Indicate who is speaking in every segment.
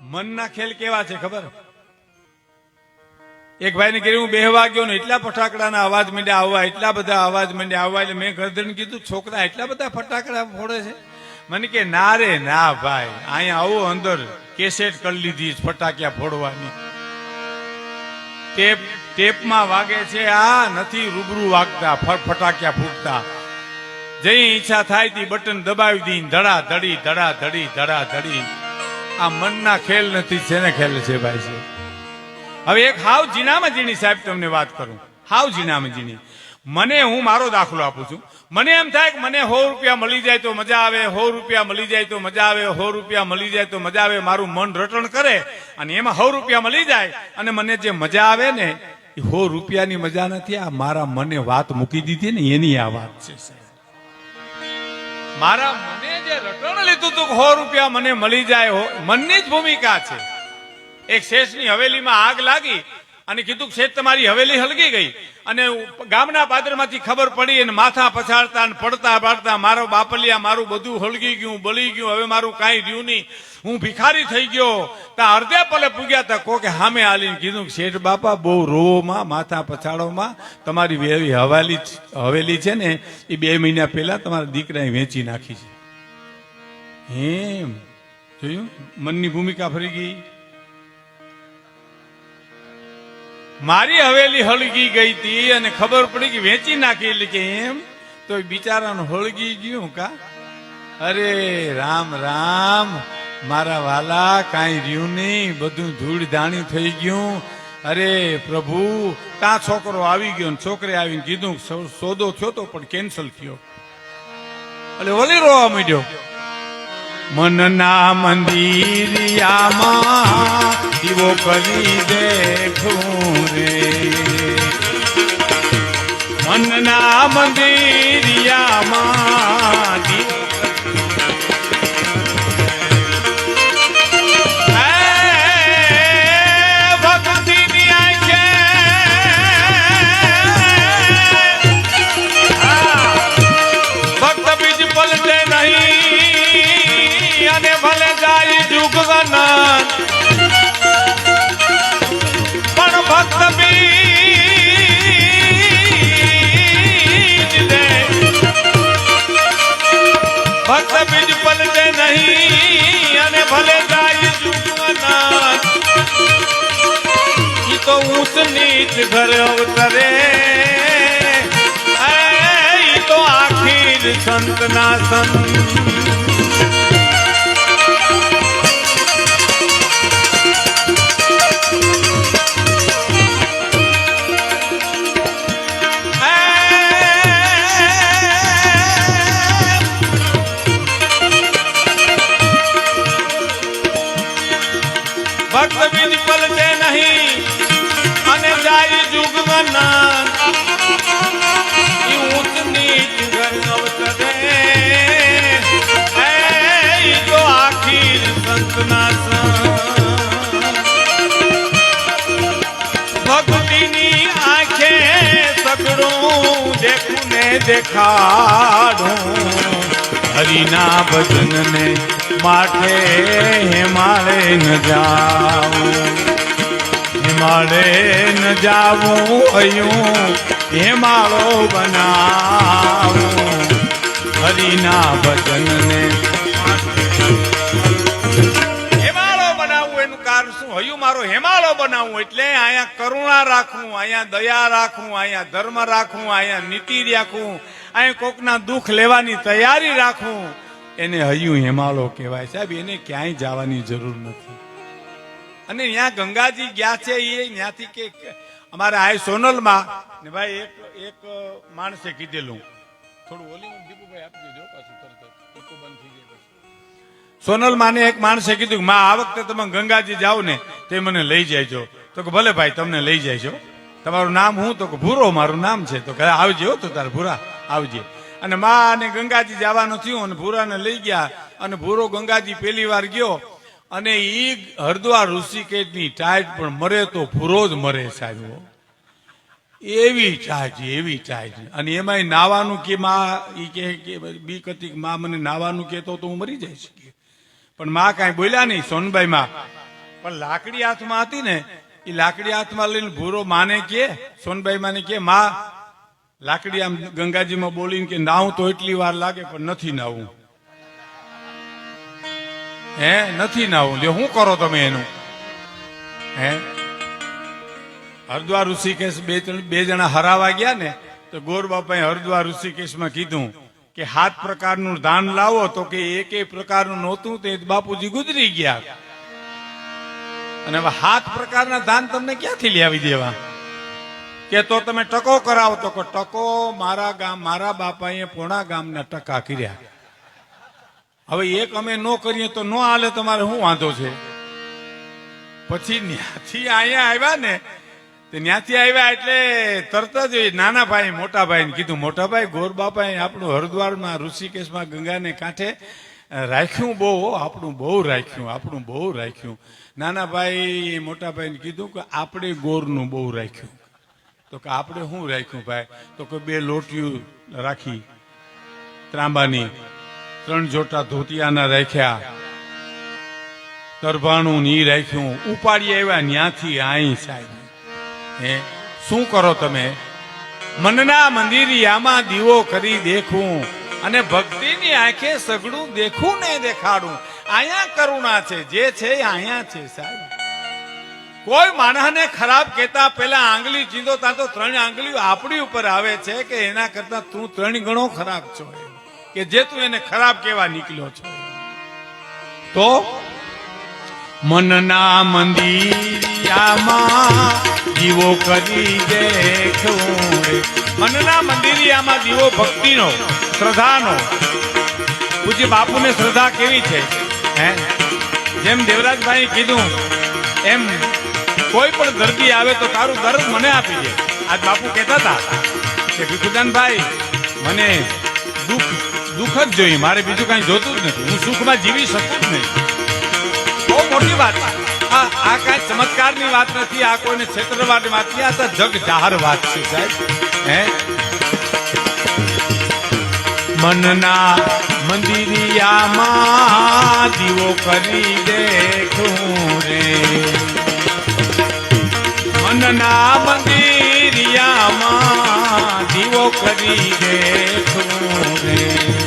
Speaker 1: મનના ખેલ કેવા છે ખબર? એક ભાઈને કીધું, હું બેહવા ગયો ને એટલા ફટાકડાના અવાજ માંડ્યા આવવા, એટલા બધા અવાજ માંડ્યા આવવા. એટલે મેં ગરદન કીધું, છોકરા, એટલા બધા ફટાકડા ફોડે છે? મને કે, ના રે, ના ભાઈ, અહીંયા આવો અંદર, કેસેટ કરી લીધી ફટાક્યા ફોડવાની. ટેપ, ટેપમાં વાગે છે, આ નથી રૂબરૂ વાગતા ફટાકિયા ફૂટતા. જે ઈચ્છા થાય તી બટન દબાવી દઈ ધડા ધડી ધડા ધડી ધડા ધડી. આ મનના ખેલ નથી છેને ખેલ છે ભાઈ છે હવે એક હાવ જીનામાં જીની સાહેબ તમને વાત કરું. હાવ જીનામાં જીની મને હું મારો દાખલો આપું છું. મને એમ થાય કે મને સો રૂપિયા મળી જાય તો મજા આવે, સો રૂપિયા મળી જાય તો મજા આવે, સો રૂપિયા મળી જાય તો મજા આવે, મારું મન રટણ કરે અને એમાં સો રૂપિયા મળી જાય અને મને જે મજા આવે ને, એ સો રૂપિયાની મજા નથી, આ મારા મને વાત મૂકી દીધી ને એની આ વાત છે, સાહેબ. મારા મને જે રટણ લીધું હતું હો રૂપિયા મને મળી જાય મનની જ ભૂમિકા છે. એક શેષની હવેલીમાં આગ લાગી અને કીધું શેઠ, તમારી હવેલી હલકી ગઈ. અને ગામના પાદરમાંથી ખબર પડી અને માથા પછાડતા પડતા પાડતા મારો બાપલિયા મારું બધું હળગી ગયું, બળી ગયું, હવે મારું કાંઈ રહ્યું નહીં. હું ભિખારી થઈ ગયો. તા અડધે પલે પૂગ્યા તા કોકે હામે આલીને કીધું શેઠ બાપા, બહુ રોવોમાં માથા પછાડોમાં તમારી વેવી હવેલી હવેલી છે ને, એ બે મહિના પહેલા તમારા દીકરાએ વેચી નાખી છે. હેમ જોયું? મનની ભૂમિકા ફરી ગઈ. મારી હવેલી હળગી ગઈ હતી અને ખબર પડી કે વેચી નાખી કે એમ? તો બિચારાનું હળગી ગયું કા? અરે રામ રામ, મારા વાલા, કાંઈ રહ્યું નહીં, બધું ધૂળ ધાણી થઈ ગયું. અરે પ્રભુ તા છોકરો આવી ગયો ને છોકરે આવીને કીધું સોદો થયો તો પણ કેન્સલ થયો. એટલે વળી રોવા માંડ્યો. મનના મંદિરિયામાં દીવો કરી દેખું રે. મનના મંદિરિયામાં દીવો ઊંચ નીચ ઘર અવતરે તો આખી સંત ના સંત દેખું ને દેખાડું હરિના ભજનને માટે હિમાલય ન જાઉં હિમાલય ન જાવું અયું હિમાળો બનાવું હરિના ભજનને હયું મારો હેમાળો બનાવવું એટલે અહીંયા કરુણા રાખવું અહીંયા દયા રાખવું અહીંયા ધર્મ રાખવું અહીંયા નીતિ રાખવું અહીંયા કોકના દુઃખ લેવાની તૈયારી રાખવું એને હયું હેમાળો કહેવાય સાહેબ, એને ક્યાંય જવાની જરૂર નથી અને ત્યાં ગંગાજી ગયા છે એ ત્યાંથી કે અમારે આ સોનલમાં ને ભાઈ એક એક માણસે કીધેલું થોડું ઓલી દીપુભાઈ આપી દેજો પાછું તરત. બંધ થઈ જાય. સોનલ માને એક માણસે કીધું માં, આ વખતે તમે ગંગાજી જાઓ ને, તે મને લઈ જાયજો. તો કે, ભલે ભાઈ, તમને લઈ જાયજો. તમારું નામ હું? તો કે, ભૂરો, મારું નામ છે. તો કે, આવજે હો તો તારે ભૂરા, આવજે. અને મા અને ગંગાજી જવાનું થયું અને ભૂરાને લઈ ગયા અને ભૂરો ગંગાજી પહેલી વાર ગયો અને ઈ હરદ્વાર ઋષિકેશની ટાઈટ પણ મરે તો ભૂરો જ મરે સાહેબ એવી ટાઈટ એવી ટાઈટ. અને એમાંય નાવાનું કે માં, ઈ કે, બી કતી માં મને નાવાનું કહેતો તો હું મરી જઈશ. પણ માં કાંઈ બોલ્યા નહીં, સોનબાઈ માં. પણ લાકડી હાથમાં હતી ને એ લાકડી હાથમાં લઈને ભૂરો માને કે, સોનબાઈ માને કે, માં, લાકડી આમ ગંગાજીમાં બોલીને કે નાવું તો એટલી વાર લાગે પણ નથી નાવું હે, નથી નાવું જો શું કરો તમે એનું? હે? હરદ્વાર ઋષિકેશ બે ત્રણ, બે જણા હરાવા ગયા ને, તો ગોર બાપાએ હરદ્વાર ઋષિકેશમાં કીધું કે હાથ પ્રકારનું દાન લાવો તો કે એક પ્રકારનું નહોતું તે બાપુજી ગુજરી ગયા. અને હવે હાથ પ્રકારના દાન તમને ક્યાંથી લેવી દેવા? કે તો તમે ટકો કરાવો તો કે ટકો મારા ગામ, મારા બાપાએ પોણા ગામના ટકા કર્યા. હવે એક અમે ન કરીએ તો ન હાલે, તમારે શું વાંધો છે? પછી ત્યાંથી અહીંયા આવ્યા ને ત્યાંથી આવ્યા એટલે તરત જ નાના ભાઈ મોટા ભાઈ કીધું મોટા ભાઈ ગોર બાપાએ આપણું હરિદ્વારમાં, ઋષિકેશમાં, ગંગાને કાંઠે રાખ્યું બહુ આપણું બહુ રાખ્યું, આપણું બહુ રાખ્યું. નાના ભાઈ મોટા ભાઈને કીધું કે, આપણે ગોરનું બહુ રાખ્યું. તો કે, આપણે શું રાખ્યું ભાઈ? તો કે, બે લોટીયું રાખી, ત્રાંબાની, ત્રણ જોટા ધોતિયાના રાખ્યા, તરભાણું ની રાખ્યું, ઉપાડી આવ્યા ન્યાથી, આઈ સાહેબ. શું કરો તમે? મનના મંદિરિયામાં દીવો કરી દેખું અને ભક્તિની આંખે સગડું દેખું ને દેખાડું. અહીંયા કરુણા છે, જે છે અહીંયા છે, સાહેબ. કોઈ માણસને ખરાબ કહેતા પહેલા આંગળી ચીંધો, ત્યાં તો ત્રણ આંગળીઓ આપણી ઉપર આવે છે કે એના કરતા તું ત્રણ ગણો ખરાબ છો કે જે તું એને ખરાબ કેવા નીકળ્યો છો તો? મનના મંદિરિયામાં દીવો કરી દેખું. મનના મંદિરિયામાં દીવો ભક્તિનો, શ્રદ્ધાનો. પૂજ્ય બાપુને શ્રદ્ધા કેવી છે? હે? જેમ દેવરાજભાઈ કીધું, એમ કોઈ પણ દર્દી આવે તો તારું દર્દ મને આપી દે. આજ બાપુ કહેતા હતા કે ભીખુદાનભાઈ મને દુઃખ દુઃખ જ જોઈએ. મારે બીજું કાંઈ જોતું જ નથી. હું સુખમાં જીવી શકું જ નહીં. બહુ મોટી વાત. આ આ કાંઈ ચમત્કારની વાત નથી, આ કોઈને છેતરવાની વાત નથી, આ તો જગ જાહેર વાત છે સાહેબ. હે? મનના મંદિરિયામાં દીવો કરી દેખું રે. મનના મંદિરિયામાં દીવો કરી દેખું રે.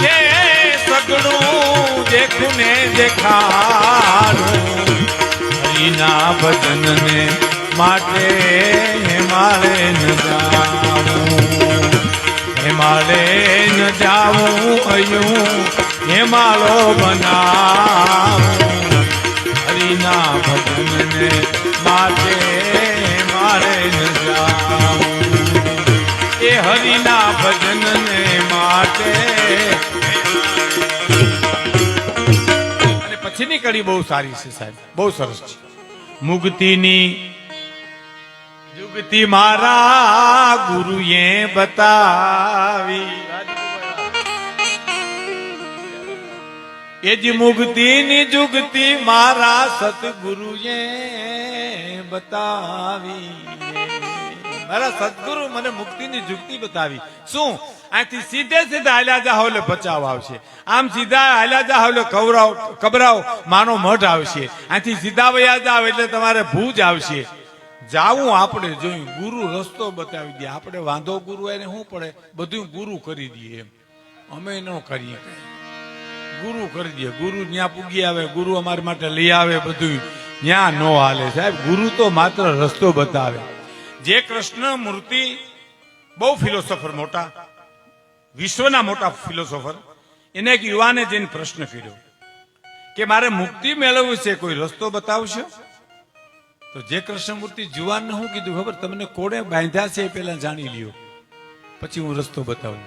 Speaker 1: ભક્તિની સગણું દેખું ને દેખાડું હરિના ભજનને માટે હિમાલય ન જાવું. હિમાલે ન જાવું અયું હિમાલો બનાવું. હરિના ભજનને માટે મારે ન જાવું. એ હરિના ભજનને માટે પછીની કડી બહુ સારી છે સાહેબ. બહુ સરસ છે. મુક્તિની જુગતી મારા ગુરુએ બતાવી. એ જ મુક્તિની જુગતી મારા સતગુરુએ બતાવી. મારા સદગુરુ મને મુક્તિની જુક્તિ બતાવી. શું? અહીંથી સીધે સીધા હાલ્યા જાઓ એટલે બચાવ આવશે. આમ સીધા હાલ્યા જાઓ એટલે કવરાવ, કબરાવ માનો મઠ આવશે. અહીંથી સીધા વયા જાવ એટલે તમારે ભૂજ આવશે. જાવું આપણે જોયું ગુરુ રસ્તો બતાવી દે. આપણે વાંધો ગુરુ એને શું પડે? બધું ગુરુ કરી દઈએ એમ. અમે ન કરીએ ગુરુ કરી દઈએ ગુરુ ત્યાં પૂગી આવે, ગુરુ અમારી માટે લઈ આવે બધું. ત્યાં નો હાલે. સાહેબ, ગુરુ તો માત્ર રસ્તો બતાવે. જે કૃષ્ણ મૂર્તિ બહુ ફિલોસોફર મોટા, વિશ્વના મોટા ફિલોસોફર એને એક યુવાને જઈને પ્રશ્ન કર્યો કે મારે મુક્તિ મેળવવી છે, કોઈ રસ્તો બતાવશો? તો જે કૃષ્ણ મૂર્તિ જુવાનને શું કીધું, ખબર, તમને કોણે બાંધ્યા છે એ પહેલા જાણી લ્યો. પછી હું રસ્તો બતાવું.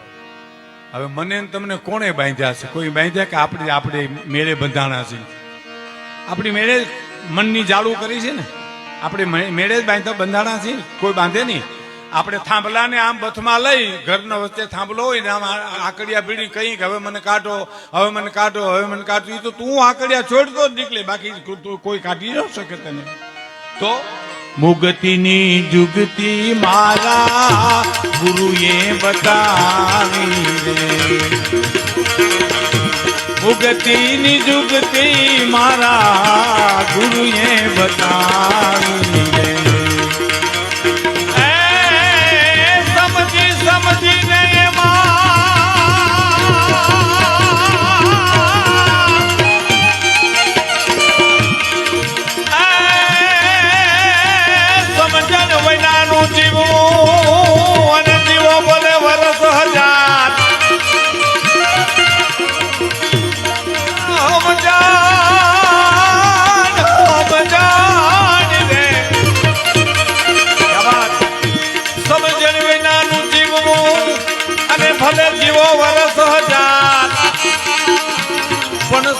Speaker 1: હવે મને તમને કોણે બાંધ્યા છે? કોઈ બાંધ્યા કે આપણે આપણે મેળે બંધાણા છે? આપણી મેળે મનની જાળું કરી છે ને? આપણે મેળે જ બાંધતા બંધાણા છે, કોઈ બાંધે નહીં. આપણે થાંભલાને આમ બથમાં લઈ, ઘરના વચ્ચે થાંભલો હોય ને આમ આકડિયા ભીડી કઈ કે હવે મને કાઢો, હવે મને કાઢો, હવે મને કાઢો. એ તો તું આકડિયા છોડતો જ નીકળે, બાકી કોઈ કાઢી ન શકે તને. તો મુગતિની જુગતી મારા ગુરુએ બતાવી મુગતિની જુગતી મારા ગુરુએ બતાવી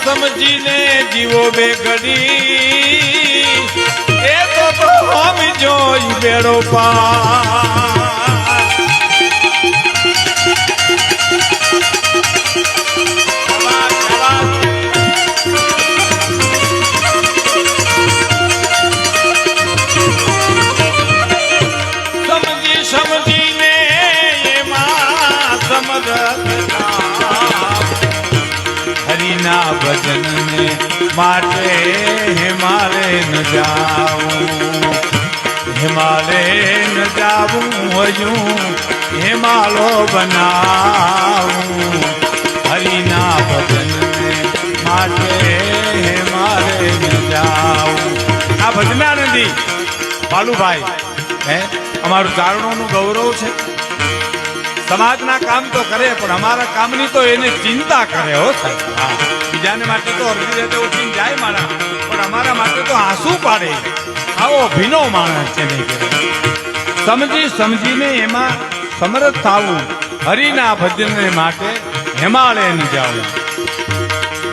Speaker 1: સમજીને જીવો બે ઘડી એ તો હમ જોઈ બેડો પાર. હરિના ભજનને માટે હિમાલય ન જાવું હિમાલય ન જાવું હજુ હિમાલો બનાવું. હરિના ભજનને માટે હિમાલય ન જાવું આ ભજનાનંદી બાલુભાઈ, હે, અમારું ચારણોનું ગૌરવ છે. સમાજના કામ તો કરે, પણ અમારા કામની તો એને ચિંતા કરે હો સાહેબ. બીજાને માટે તો અરજી રીતે ઉઠીને જાય મારા. પણ અમારા માટે તો આંસુ પાડે. આવો ભીનો માણસ છે નહીં. સમજી સમજીને એમાં સમરથ થવું, હરિના ભજનને માટે હિમાલય ન જાવું.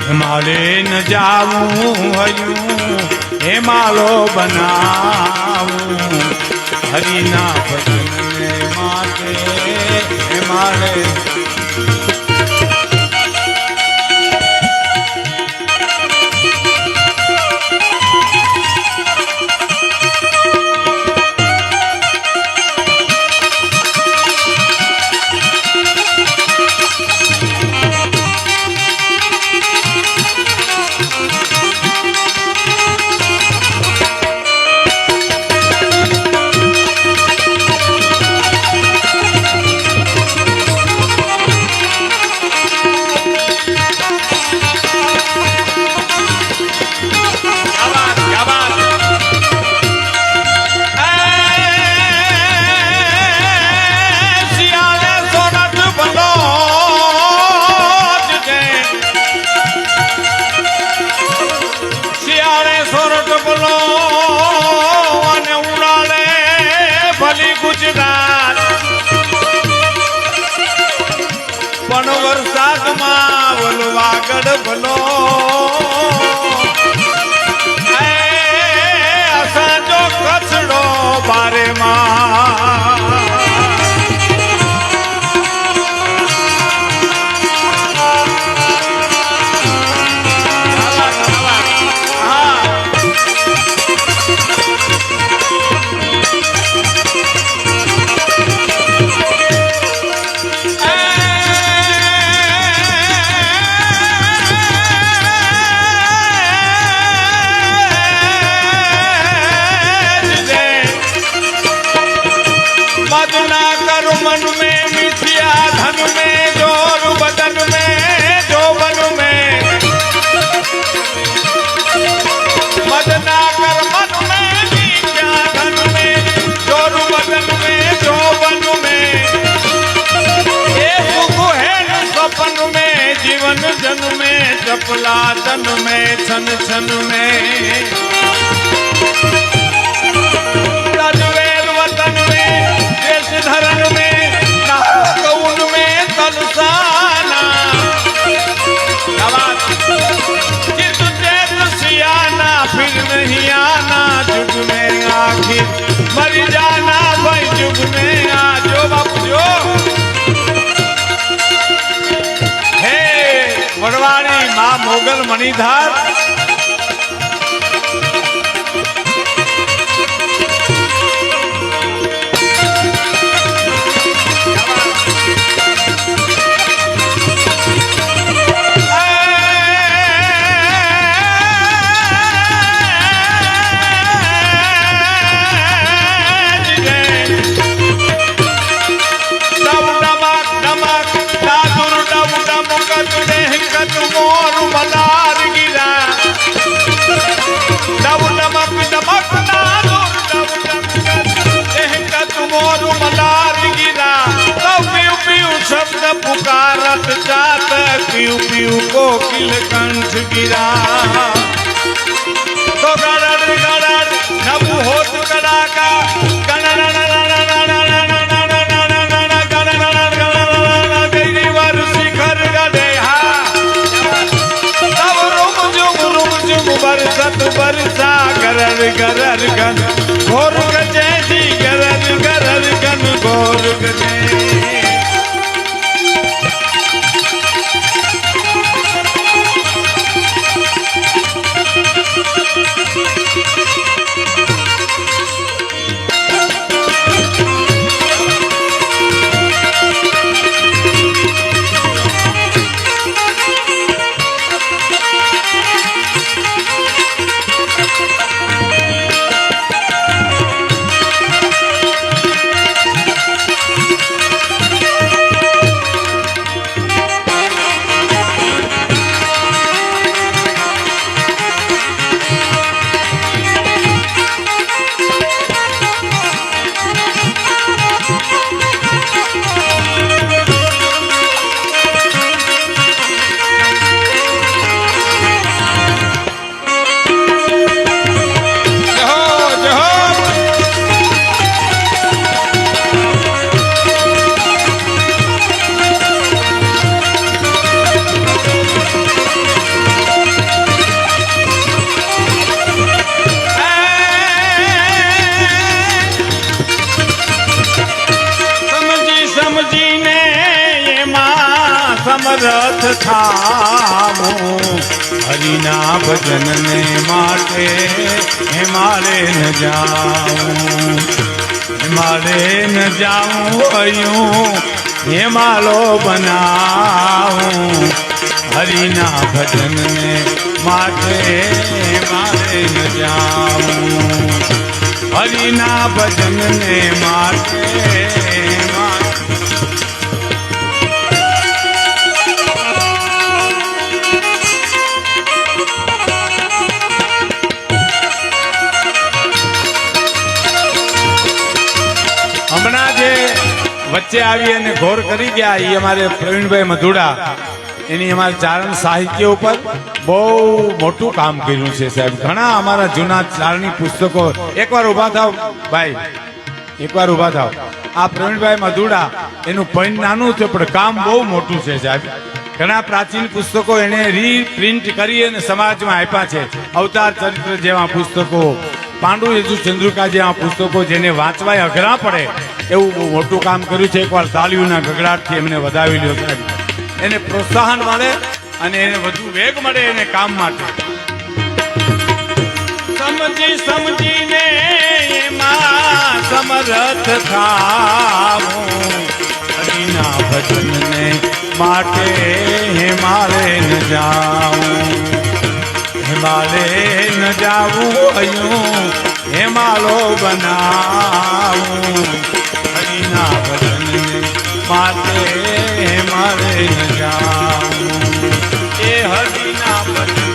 Speaker 1: હિમાલયન જાવું હયું હિમાલો બનાવું. હરિના ભજનને માટે હિમાલય વરસાદમાં વલવાગડ ભલો. અસાજો અસાંજો કચડો બારે માં में चपला तन में छन छन में મોગલ મણિધાર. કોકિલ કંઠ ગિરા. હરિના ભજનને માટે હિમાલે ન જાઉં. હિમાલે ન જાઉં અયું હિમાલો બનાવું હરિના ભજનને માટે હિમાલે ન જાઉં. હરિના ભજનને માટે વચ્ચે આવી અને ઘોર કરી ગયા એ અમારે પ્રવીણભાઈ મધુડા. એની અમારા ચારણ સાહિત્ય ઉપર બહુ મોટું કામ કર્યું છે સાહેબ. ઘણા અમારા જૂના ચારણી પુસ્તકો. એકવાર ઊભા થાવ, ભાઈ. એકવાર ઊભા થાવ. આ પ્રવીણભાઈ મધુડા, એનું પૈન નાનું છે, પણ કામ બહુ મોટું છે સાહેબ. ઘણા પ્રાચીન પુસ્તકો એને રીપ્રિન્ટ કરી અને સમાજમાં આપ્યા છે. અવતાર ચરિત્ર જેવા પુસ્તકો. પાંડુ યજુ ચંદ્રિકા આ પુસ્તકો જેને વાંચવાય અઘરા પડે એવું બહુ મોટું કામ કર્યું છે. એકવાર તાલીઓના ગગડાટથી એમને વધાવી લ્યો સાહેબ. એને પ્રોત્સાહન મળે અને એને વધુ વેગ મળે એને કામ માટે. સમજી, સમજીને સમરથ થાવું. ભજનને માટે હે મારે ન જાઉં હે ન જાવું હયું હે માલો બનાવું. હરિના ભજન માટે હે મારે ન જાવું. એ હરિના ભજન.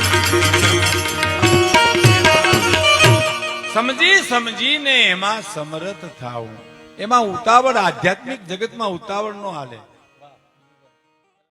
Speaker 1: સમજી સમજીને એમાં સમરથ થાવું. એમાં ઉતાવળ આધ્યાત્મિક જગતમાં ઉતાવળ નો હાલે.